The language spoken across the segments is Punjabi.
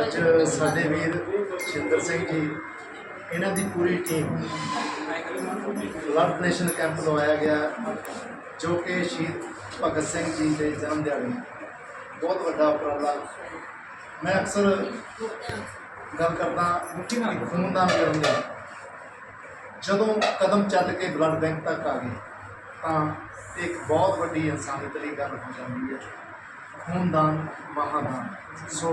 ਅੱਜ ਸਾਡੇ ਵੀਰ ਸ਼ਿੰਦਰ ਸਿੰਘ ਜੀ, ਇਹਨਾਂ ਦੀ ਪੂਰੀ ਟੀਮ ਬਲੱਡ ਡੋਨੇਸ਼ਨ ਕੈਂਪ ਲਵਾਇਆ ਗਿਆ, ਜੋ ਕਿ ਸ਼ਹੀਦ ਭਗਤ ਸਿੰਘ ਜੀ ਦੇ ਜਨਮ ਦਿਹਾੜੇ ਬਹੁਤ ਵੱਡਾ ਉਪਰਾਲਾ। ਮੈਂ ਅਕਸਰ ਗੱਲ ਕਰਦਾ ਕਿ ਖੂਨਦਾਨ ਕਰਨ ਦਾ ਜਦੋਂ ਕਦਮ ਚੱਲ ਕੇ ਬਲੱਡ ਬੈਂਕ ਤੱਕ ਆ ਗਏ ਤਾਂ ਇੱਕ ਬਹੁਤ ਵੱਡੀ ਇਨਸਾਨੀਅਤ ਲਈ ਗੱਲ ਹੋ ਜਾਂਦੀ ਹੈ। ਖੂਨਦਾਨ ਮਹਾਦਾਨ। ਸੋ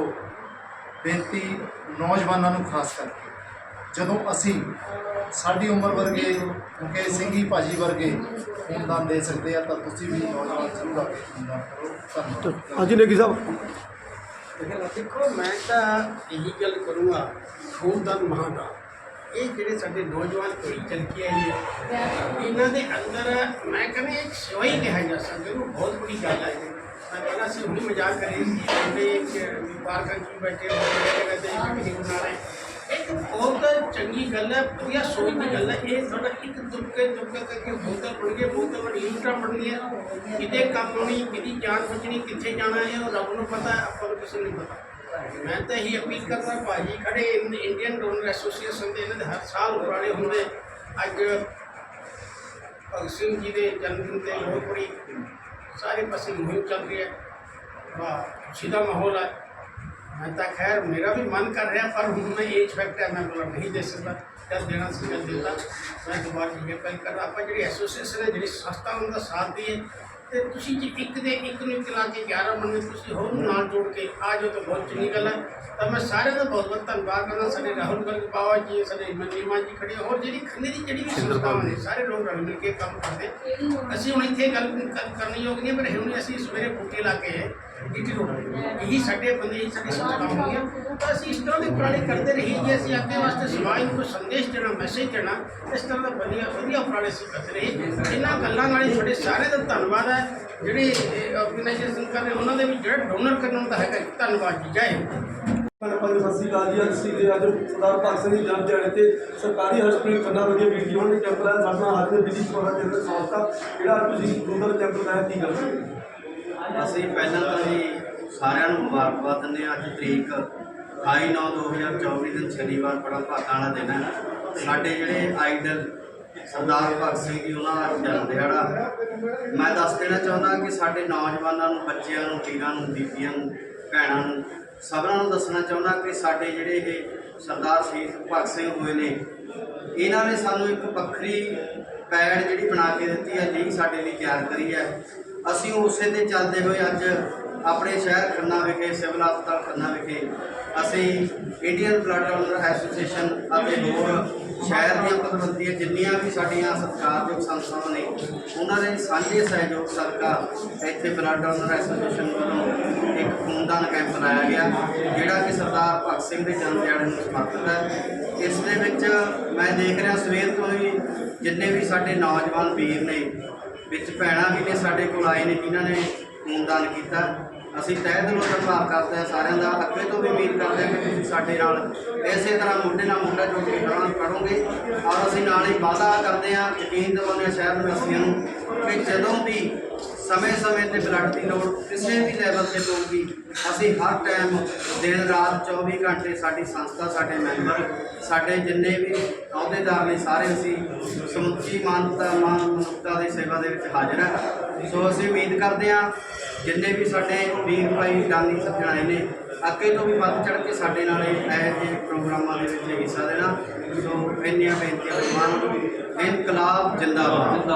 ਬੇਨਤੀ ਨੌਜਵਾਨਾਂ ਨੂੰ ਖਾਸ ਕਰਕੇ ਜਦੋਂ ਅਸੀਂ ਸਾਡੀ ਉਮਰ ਵਰਗੇ ਮੁਕੇਸ਼ ਸਿੰਘ ਜੀ ਭਾਜੀ ਵਰਗੇ ਖੂਨਦਾਨ ਦੇ ਸਕਦੇ ਆ ਤਾਂ ਤੁਸੀਂ ਵੀ ਨੌਜਵਾਨ ਜ਼ਰੂਰ ਆ ਕੇ ਖੂਨਦਾਨ ਕਰੋ। ਧੰਨਵਾਦ। ਹਾਂਜੀ ਨੇਗੀ ਸਾਹਿਬ। ਦੇਖੋ ਮੈਂ ਤਾਂ ਇਹੀ ਗੱਲ ਕਰੂੰਗਾ ਖੂਨਦਾਨ ਮਹਾਦਾਨ। ਇਹ ਜਿਹੜੇ ਸਾਡੇ ਨੌਜਵਾਨ ਪੀੜ੍ਹੀ ਚੱਲ ਕੇ ਆਈ ਹੈ ਇਹਨਾਂ ਦੇ ਅੰਦਰ ਮੈਂ ਕਹਿੰਦਾ ਇੱਕ ਸੇਵਾ ਹੀ ਕਿਹਾ ਜਾ ਸਕਦਾ ਇਹਨੂੰ ਬਹੁਤ ਬੜੀ ਗੱਲ ਹੈ ਮੈਂ ਕਹਿੰਦਾ ਅਸੀਂ ਹੁਣੀ ਮਜ਼ਾਕ ਕਰੀ ਸੀ ਜਿਹੜੇ ਇੱਕ ਪਾਰਕਾਂ 'ਚ ਬੈਠੇ ਹੋਏ ਨੇ ਤੇ ਇੱਕ ਨਹੀਂ ਬਣਾ ਰਹੇ ਇੱਕ ਬਹੁਤ ਚੰਗੀ ਗੱਲ ਹੈ ਵਧੀਆ ਸੋਚ ਦੀ ਗੱਲ ਹੈ ਇਹ ਸਾਡਾ ਇੱਕ ਤੁਰਕੇ ਤੁਰਕੇ ਕਰਕੇ ਬੋਤਲ ਪੜ ਗਏ ਬੋਤਲ ਬੜੀ ਯੂਨਿਟਾਂ ਪੜਨੀਆਂ ਕਿਤੇ ਕੰਮ ਆਉਣੀ ਕਿਹਦੀ ਜਾਨ ਬਚਣੀ, ਕਿੱਥੇ ਜਾਣਾ ਹੈ, ਉਹ ਰੱਬ ਨੂੰ ਪਤਾ, ਆਪਾਂ ਨੂੰ ਕਿਸੇ ਨੂੰ ਨਹੀਂ ਪਤਾ। ਮੈਂ ਤਾਂ ਇਹੀ ਅਪੀਲ ਕਰਦਾ ਭਾਜੀ, ਖੜੇ ਇਨ- ਇੰਡੀਅਨ ਡੋਨਰ ਐਸੋਸੀਏਸ਼ਨ ਦੇ ਇਹਨਾਂ ਦੇ ਹਰ ਸਾਲ ਉਪਰਾਲੇ ਹੁੰਦੇ। ਅੱਜ ਭਗਤ ਸਿੰਘ ਜੀ ਦੇ ਜਨਮ ਦਿਨ ਤੇ ਬਹੁਤ ਬੜੀ ਸਾਰੇ ਪਾਸੇ ਮੁਹਿੰਮ ਚੱਲ ਰਹੀ। ਹੈ ਵਾਹ ਖੁਸ਼ੀ ਦਾ ਮਾਹੌਲ ਹੈ ਮੈਂ ਤਾਂ ਖੈਰ, ਮੇਰਾ ਵੀ ਮਨ ਕਰ ਰਿਹਾ, ਪਰ ਹੁਣ ਮੈਂ ਏਜ ਫੈਕਟ ਹੈ ਮੈਂ ਬੋਲਾ ਨਹੀਂ ਦੇ ਸਕਦਾ। ਜਦ ਦੇਣਾ ਸੀ ਜਦ ਦਿੱਤਾ। ਮੈਂ ਦੁਬਾਰਾ ਜੀ ਅਪੀਲ ਕਰਦਾ ਆਪਾਂ ਜਿਹੜੀ ਐਸੋਸੀਏਸ਼ਨ ਹੈ, ਜਿਹੜੀ ਸੰਸਥਾ ਉਹਨਾਂ ਦਾ ਸਾਥ ਦੀਏ ਤੇ ਤੁਸੀਂ ਜੇ ਇੱਕ ਦੇ ਇੱਕ ਨੂੰ ਇੱਕ ਲਾ ਕੇ 11 ਬੰਦੇ ਤੁਸੀਂ ਹੋਰ ਨੂੰ ਨਾਲ ਜੋੜ ਕੇ ਆ ਜਾਓ ਤਾਂ ਬਹੁਤ ਚੰਗੀ ਗੱਲ ਹੈ। ਤਾਂ ਮੈਂ ਸਾਰਿਆਂ ਦਾ ਬਹੁਤ ਬਹੁਤ ਧੰਨਵਾਦ ਕਰਦਾ ਸਾਡੇ ਰਾਹੁਲ ਗਰਗ ਬਾਬਾ ਜੀ ਸਾਡੇ ਮਨੀਮਾ ਜੀ ਖੜੇ ਹੋਰ ਜਿਹੜੀ ਖੰਨੇ ਦੀ ਜਿਹੜੀ ਵੀ ਸੰਸਥਾਵਾਂ ਨੇ ਸਾਰੇ ਲੋਕ ਰਲ ਮਿਲ ਕੇ ਕੰਮ ਕਰਦੇ। ਅਸੀਂ ਹੁਣ ਇੱਥੇ ਗੱਲ ਕਰ- ਕਰਨੀ ਯੋਗ ਨਹੀਂ ਪਰ ਹੁਣ ਅਸੀਂ ਸਵੇਰੇ ਬੂਟੇ ਲਾ ਕੇ ਇੱਥੇ ਰੋਡ ਇਹੀ ਸਾਡੇ ਬੰਦੇ ਇਹੀ ਸਾਡੀ ਸੰਸਥਾ ਹੋਣਗੀਆਂ ਤਾਂ ਅਸੀਂ ਇਸ ਤਰ੍ਹਾਂ ਦੇ ਉਪਰਾਲੇ ਕਰਦੇ ਰਹੀਏ ਜੇ ਅਸੀਂ ਅੱਗੇ ਵਾਸਤੇ ਸਮਾਜ ਨੂੰ ਸੰਦੇਸ਼ ਦੇਣਾ ਮੈਸੇਜ ਦੇਣਾ ਇਸ ਤਰ੍ਹਾਂ ਦਾ ਵਧੀਆ ਵਧੀਆ ਉਪਰਾਲੇ ਅਸੀਂ ਕਰਦੇ ਰਹੇ ਇਹਨਾਂ ਗੱਲਾਂ ਨਾਲ ਹੀ ਤੁਹਾਡੇ ਸਾਰਿਆਂ ਦਾ ਧੰਨਵਾਦ ਹੈ। ਜਿਹੜੇ ਆਰਗੇਨਾਈਜੇਸ਼ਨ ਕਰ ਰਹੇ ਉਹਨਾਂ ਦੇ ਵੀ ਜਿਹੜਾ ਡੋਨਰ ਕਰਨ ਦਾ ਹੈਗਾ ਧੰਨਵਾਦ ਜੀ ਜੈ ਪੰਜ ਪੰਜ ਸਤਿ ਸ਼੍ਰੀ ਅਕਾਲ ਜੀ। ਅੱਜ ਅਸੀਂ ਤੇ ਅੱਜ ਸਰਦਾਰ ਭਗਤ ਸਿੰਘ ਦੀ ਜਨਮ ਦਿਹਾੜੇ ਤੇ ਸਰਕਾਰੀ ਹਸਪਤਾਲ ਖੰਨਾ ਵਰਗੇ ਵੀਡੀਓ ਨੇ ਕੈਂਪ ਲਾਇਆ। ਸਾਡੇ ਨਾਲ ਹਾਜ਼ਰ ਬਿਜ਼ੀ ਸੋਨਾ ਕੇਂਦਰ ਸੰਸਥਾ ਜਿਹੜਾ ਤੁਸੀਂ ਰੂਰਲ ਕੈਂਪ ਲਾਇਆ ਕੀ ਗੱਲ ਅਸੀਂ ਪਹਿਲਾਂ ਤਾਂ ਜੀ ਸਾਰਿਆਂ ਨੂੰ ਮੁਬਾਰਕਬਾਦ ਦਿੰਦੇ ਹਾਂ। ਅੱਜ ਤਰੀਕ 28 9 2024 ਦਿਨ ਸ਼ਨੀਵਾਰ ਬੜਾ ਭਾਗਾਂ ਵਾਲਾ ਦਿਨ ਹੈ। ਸਾਡੇ ਜਿਹੜੇ ਆਈਡਲ ਸਰਦਾਰ ਭਗਤ ਸਿੰਘ ਜੀ, ਉਹਨਾਂ ਦਾ ਜਨਮ ਦਿਹਾੜਾ। ਮੈਂ ਦੱਸ ਦੇਣਾ ਚਾਹੁੰਦਾ ਕਿ ਸਾਡੇ ਨੌਜਵਾਨਾਂ ਨੂੰ, ਬੱਚਿਆਂ ਨੂੰ, ਵੀਰਾਂ ਨੂੰ, ਬੀਬੀਆਂ ਨੂੰ, ਭੈਣਾਂ ਨੂੰ ਸਭਨਾਂ ਨੂੰ ਦੱਸਣਾ ਚਾਹੁੰਦਾ ਕਿ ਸਾਡੇ ਜਿਹੜੇ ਇਹ ਸਰਦਾਰ ਸ਼ਹੀਦ ਭਗਤ ਸਿੰਘ ਹੋਏ ਨੇ, ਇਹਨਾਂ ਨੇ ਸਾਨੂੰ ਇੱਕ ਵੱਖਰੀ ਪੈੜ ਜਿਹੜੀ ਬਣਾ ਕੇ ਦਿੱਤੀ ਹੈ, ਜਿਹੜੀ ਸਾਡੇ ਲਈ ਤਿਆਰ ਕਰੀ ਹੈ। ਅਸੀਂ ਉਸੇ ਤੇ ਚੱਲਦੇ ਹੋਏ ਅੱਜ ਆਪਣੇ ਸ਼ਹਿਰ ਖੰਨਾ ਵਿਖੇ, ਸਿਵਲ ਹਸਪਤਾਲ ਖੰਨਾ ਵਿਖੇ, ਅਸੀਂ ਇੰਡੀਅਨ ਬਲੱਡ ਡੋਨਰ ਐਸੋਸੀਏਸ਼ਨ ਅਤੇ ਹੋਰ ਸ਼ਹਿਰ ਦੀਆਂ ਪਤਵੰਤੀਆਂ ਜਿੰਨੀਆਂ ਵੀ ਸਾਡੀਆਂ ਸਤਿਕਾਰਯੋਗ ਸੰਸਥਾਵਾਂ ਨੇ, ਉਹਨਾਂ ਦੇ ਸਾਂਝੇ ਸਹਿਯੋਗ ਸਰਕਾਰ ਇੱਥੇ ਬਲੱਡ ਡੋਨਰ ਐਸੋਸੀਏਸ਼ਨ ਵੱਲੋਂ ਇੱਕ ਖੂਨਦਾਨ ਕੈਂਪ ਲਾਇਆ ਗਿਆ, ਜਿਹੜਾ ਕਿ ਸਰਦਾਰ ਭਗਤ ਸਿੰਘ ਦੇ ਜਨਮ ਦਿਹਾੜੇ ਨੂੰ ਸਮਰਪਿਤ ਹੈ। ਇਸ ਦੇ ਵਿੱਚ ਮੈਂ ਦੇਖ ਰਿਹਾ ਸਵੇਰ ਤੋਂ ਹੀ ਜਿੰਨੇ ਵੀ ਸਾਡੇ ਨੌਜਵਾਨ ਵੀਰ ਨੇ, ਵਿੱਚ ਭੈਣਾਂ ਵੀ ਨੇ ਸਾਡੇ ਕੋਲ ਆਏ ਨੇ, ਜਿਨ੍ਹਾਂ ਨੇ ਖੂਨਦਾਨ ਕੀਤਾ। ਅਸੀਂ ਤਹਿ ਦਿਲੋਂ ਧੰਨਵਾਦ ਕਰਦੇ ਹਾਂ ਸਾਰਿਆਂ ਦਾ, ਅੱਗੇ ਤੋਂ ਵੀ ਉਮੀਦ ਕਰਦੇ ਹਾਂ ਕਿ ਤੁਸੀਂ ਸਾਡੇ ਨਾਲ ਇਸੇ ਤਰ੍ਹਾਂ ਮੁੰਡੇ ਨਾਲ ਮੁੰਡਾ ਜੋੜ ਕੇ ਕਰਾਂ ਕਰੋਗੇ ਔਰ ਅਸੀਂ ਨਾਲ ਹੀ ਵਾਅਦਾ ਕਰਦੇ ਹਾਂ, ਯਕੀਨ ਦਿਵਾਉਂਦੇ ਹਾਂ ਸ਼ਹਿਰ ਨਿਵਾਸੀਆਂ ਨੂੰ ਕਿ ਜਦੋਂ ਵੀ ਸਮੇਂ-ਸਮੇਂ ਤੇ ਬਲੱਡ ਦੀ ਲੋੜ, ਕਿਸੇ ਵੀ ਲੈਵਲ ਤੇ ਪਊਗੀ ਅਸੀਂ ਹਰ ਟਾਈਮ ਦਿਨ ਰਾਤ 24 ਘੰਟੇ ਸਾਡੀ ਸੰਸਥਾ, ਸਾਡੇ ਮੈਂਬਰ ਸਾਡੇ ਜਿੰਨੇ ਵੀ ਅਹੁਦੇਦਾਰ ਨੇ ਸਾਰੇ ਅਸੀਂ ਸਮੁੱਚੀ ਮਾਨਵਤਾ ਦੀ ਸੇਵਾ ਦੇ ਵਿੱਚ ਹਾਜ਼ਰ ਹਾਂ। ਸੋ ਅਸੀਂ ਉਮੀਦ ਕਰਦੇ ਹਾਂ ਜਿੰਨੇ ਵੀ ਸਾਡੇ ਵੀਰ ਭਾਈ ਦਾਨੀ ਸੱਜਣ ਆਏ ਨੇ, ਅੱਗੇ ਤੋਂ ਵੀ ਵੱਧ ਚੜ ਕੇ ਸਾਡੇ ਨਾਲ ਇਹ ਇਹੋ ਜਿਹੇ ਪ੍ਰੋਗਰਾਮਾਂ ਦੇ ਵਿੱਚ ਹਿੱਸਾ ਦੇਣਾ। ਸੋ ਇੰਨੀਆਂ ਬੇਨਤੀਆਂ ਮਾਨ ਇਨਕਲਾਬ ਜਿੰਦਾਬਾਦ।